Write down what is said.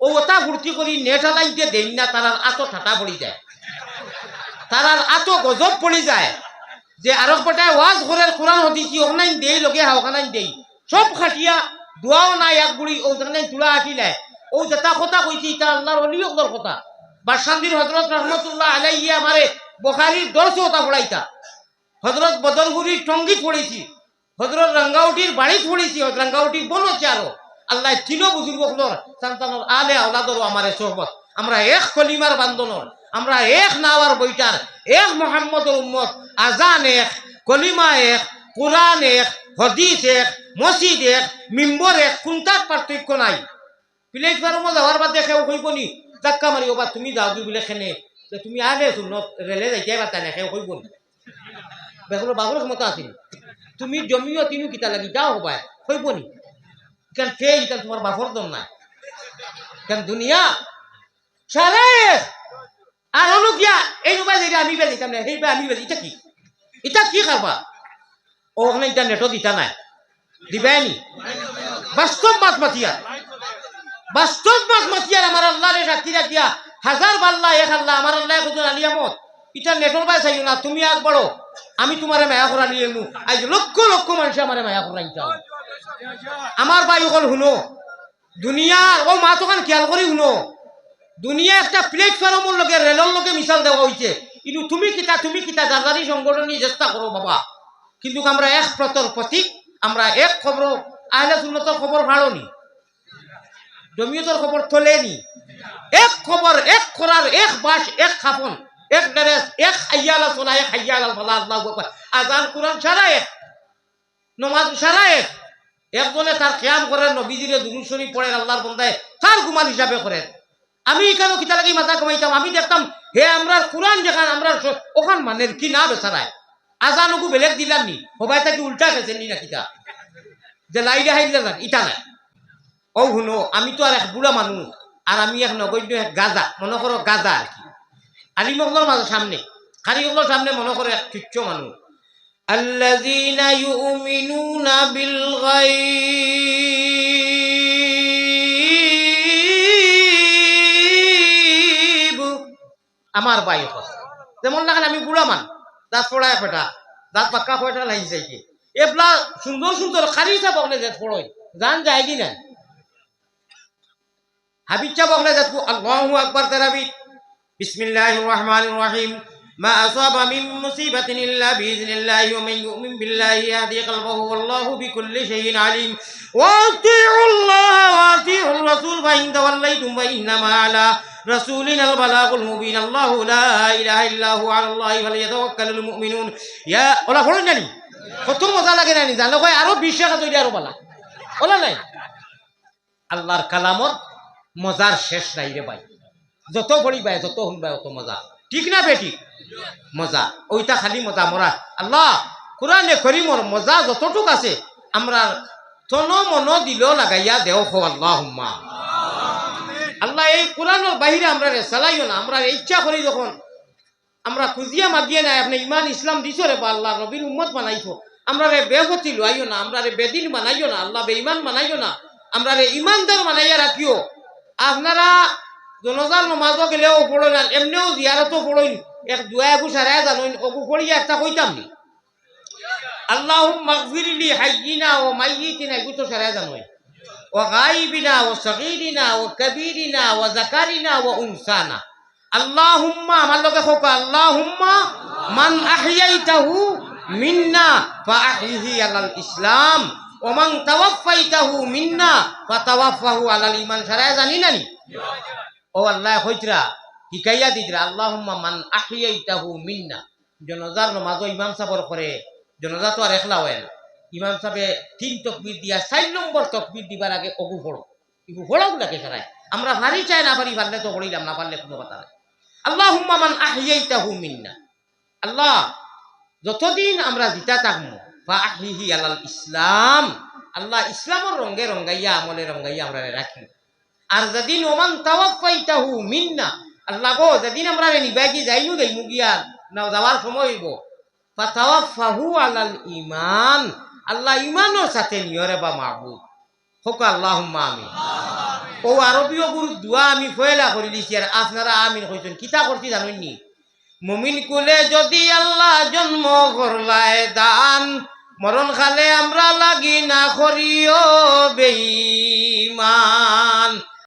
ও ওটা ভর্তি করি নেটা লাইনতে দেন না তারার আতো ঠাটা পড়ি যায়। তারার আতো গজব পড়ি যায় যে আরব পটায় ওয়াজ ঘরের কোরআন হদিছি ওখানে দেই, লগে ওখানে দেই। সব খাটিয়া দোয়াও নাই এক বুড়ি ওখানে তুলা আঁকিলে। ও যেটা কথা কইছি এটা আল্লাহর অলি অকদর কথা। বাসান্দির হজরত রহমতুল্লাহ আলাইয়া আমারে বখারির দর্শ ওটা পড়াইতা হজরত বদলগুড়ির টঙ্গিত পড়েছি হজরত রঙ্গাউটির বাড়িত পড়েছি রঙ্গাউটির বোন হচ্ছে আরও আল্লাহ তিনো বুজুর্গ হলোর সন্তানর আলে আওলাদর আমারে সোহবত আমরা এক কলিমার বান্ধনর আমরা এক নাওয়ার বইটার এক মোহাম্মদর উম্মত, আজান এক, কলিমা এক, কোরআন এক, হদিস এক, মসজিদ এক মিম্বর এক কোনটার পার্থক্য নাই? প্লেটফর্মে যাওয়ার বাদে কেউ কইব নি? ধাক্কা মারি ওবা তুমি যাও দুই বলে খেনে তুমি আগে শুন রেলে যাইতে পারতা না কেউ কইব নি? বেগুলো বাবুর ক্ষমতা আছিল। তুমি জমিও তিনু কিতা লাগি যাও হবাই কইব নি? কেন কে ইটা তোমার বাপর দম নাই। কেন দুনিয়া। সারে আর হলো গিয়া, এই নোবাই যেটা আমি বেজ দিতাম না সেই আমি বেজ এটা কি? এটা কি খাবা? ও ওখানে ইন্টারনেটও দিতা নাই। দিবাই নি। বাস্তব মাত মাতিয়া। বাস্তব মাত মাতিয়ার আমার আল্লাহ রে রাখি রাখিয়া হাজার বাল্লা এক আল্লাহ আমার আল্লাহ কত আলিয়ামত ইটা নেটর বাই চাই না, তুমি আগ বড়ো আমি তোমারে মায়া করা নিয়ে আজ লক্ষ লক্ষ মানুষ আমারে মায়া করা চাও আমার বাই অকল শুনো। দুনিয়ার ও মা তোখান খেয়াল করি শুনো। দুনিয়া একটা প্লেটফর্মের লগে রেলর লগে মিশাল দেওয়া হয়েছে কিন্তু তুমি কিতা তুমি কিতা দাদারি সংগঠন চেষ্টা করো বাবা। কিন্তু আমরা এক প্রতর প্রতীক আমরা এক খবর আহলে সুন্নতর খবর ভালো নি জমিয়তর খবর তোলে নি এক খবর এক খরার এক বাস, এক খাপন, এক ড্রেস এক হাইয়ালা সোনা এক হাইয়ালা আল্লাহ আজান কোরআন সারা এক, নমাজ সারা এক। একজনে তার খেয়াল করেন, নবীজিরে দুরুদ শরীফ পড়েন, আল্লাহর বন্দায় তার গুমান হিসাবে করেন। আমি এখানে কিতা লাগি মাথা কমাইতাম আমি দেখতাম, হে আমরা কোরআন যেখান আমরা ওখান মানের কি না বেচারায় আজানকু বেলেগ দিলাম নি সবাই তাকে উল্টা খেয়েছেন নি না কিতা। যে লাইডে হাইলে যান ইটা নাই। ও শুনো, আমি তো আর এক বুড়া মানুষ আর আমি এক নগণ্য এক গাজা, মনে করো গাজা আর কি। আলিমগলোর মাঝে সামনে খারিগলোর সামনে মনে করো এক তুচ্ছ মানুষ الذين يؤمنون بالغيب আমার বাই কথা যেমন লাগান আমি বুড়া মান দাঁত পড়ায় ফেটা দাঁত পাক্কা ফেটা লাগিছে কি এবলা সুন্দর সুন্দর খারি চা বকলে যে ফড়ই জান যায় কি না হাবিব চা বকলে যে আল্লাহু আকবার তারাবি বিসমিল্লাহির রহমানির রহিম ما أصاب من مصيبة إلا بإذن الله ومن يؤمن بالله يهدي قلبه والله بكل شيء عليم وأطيعوا الله وأطيعوا الرسول فإن توليتم فإنما على رسولنا البلاغ المبين الله لا إله إلا هو على الله فليتوكل المؤمنون يا ওলা ফোন জানি কত মজা লাগে জানি জানো কয় আরো বিশ টাকা তৈরি আরো বলা ওলা নাই আল্লাহর কালামত মজার শেষ নাই রে ভাই যত পড়ি ভাই যত শুনবাই অত মজা ঠিক না বেটি মজা। ওইটা খালি মজা মরা আল্লাহ কোরআনে করিমর মজা যতটুক আছে, আমরা তন মন দিল লাগাইয়া দেও হো আল্লাহ আল্লাহ, এই কোরআনের বাহিরে আমরা রে চালাইও না, আমরা ইচ্ছা করি যখন, আমরা খুঁজিয়া মাগিয়ে নাই, আপনি ইমান ইসলাম দিছো রে বা আল্লাহ নবীর উম্মত বানাইছো। আমরা রে বেহতি লইও না, আমরা রে বেদিন বানাইও না, আল্লাহ বেঈমান বানাইও না, আমরা রে ইমানদার বানাইয়া রাখিও আপনারা জনজাল নমাজও গেলেও পড়ো না, এমনিও জিয়ারতও পড়ইন এক দুয়া এবু সারায় জানোইন অবু পড়িয়া একটা কইতাম নি। আল্লাহ মাগফিরলি হাইয়িনা ও মাইয়িতিনা এগু তো সারায় জানোই ও গাইবিনা ও সগীরিনা ও কবীরিনা ও জাকারিনা ও উনসানা। আল্লাহুম্মা, আমার লগে হোক আল্লাহুম্মা মান আহইয়াইতাহু মিন্না ফাআহিহি আলাল ইসলাম, ও মান তাওয়াফাইতাহু ও আল্লাহ হইতরা শিকাইয়া দিতরা, আল্লাহুম্মা মান আহইয়াইতাহু মিন্না। জনজার নমাজ ইমাম সাবর করে জনজা তো আর একলা হয় না। ইমাম সাহেবে তিন তকবির দিয়া, চার নম্বর তকবির দিবার আগে অগু ফোড়ো ইগু ফোড়ো গুলাকে সারায় আমরা ভারী চাই না পারি, পারলে তো পড়িলাম, না পারলে কোনো কথা নাই। আল্লাহ মান আহিয়াইতাহু মিন্না। আল্লাহ, যতদিন আমরা জিতা থাকব বা আহিহি আলাল ইসলাম। আল্লাহ ইসলামের রঙ্গে রঙ্গাইয়া, আমলে রঙ্গাইয়া আমরা রাখি। আর যেদিন ওমান তাওয়াফাইতাহু মিন্না, আল্লাহ গো, যেদিন আমরা নিবাইকি যাইনু দেইমু গিয়া না যাওয়ার সময় হইব। ফাতাওয়াফাহু আলাল ইমান আল্লাহ ইমানের সাথে নিয়রে বা মাহবুব। হোক আল্লাহুম্মা আমিন। ও আরবীয় গুরু দোয়া আমি ফয়লা করে দিছি আর আপনারা আমিন কইছেন। কিতা করছি জানেননি মুমিন কুলে যদি আল্লাহ জন্ম করলায় দান, মরণ খালে আমরা লাগি না করিও বেইমান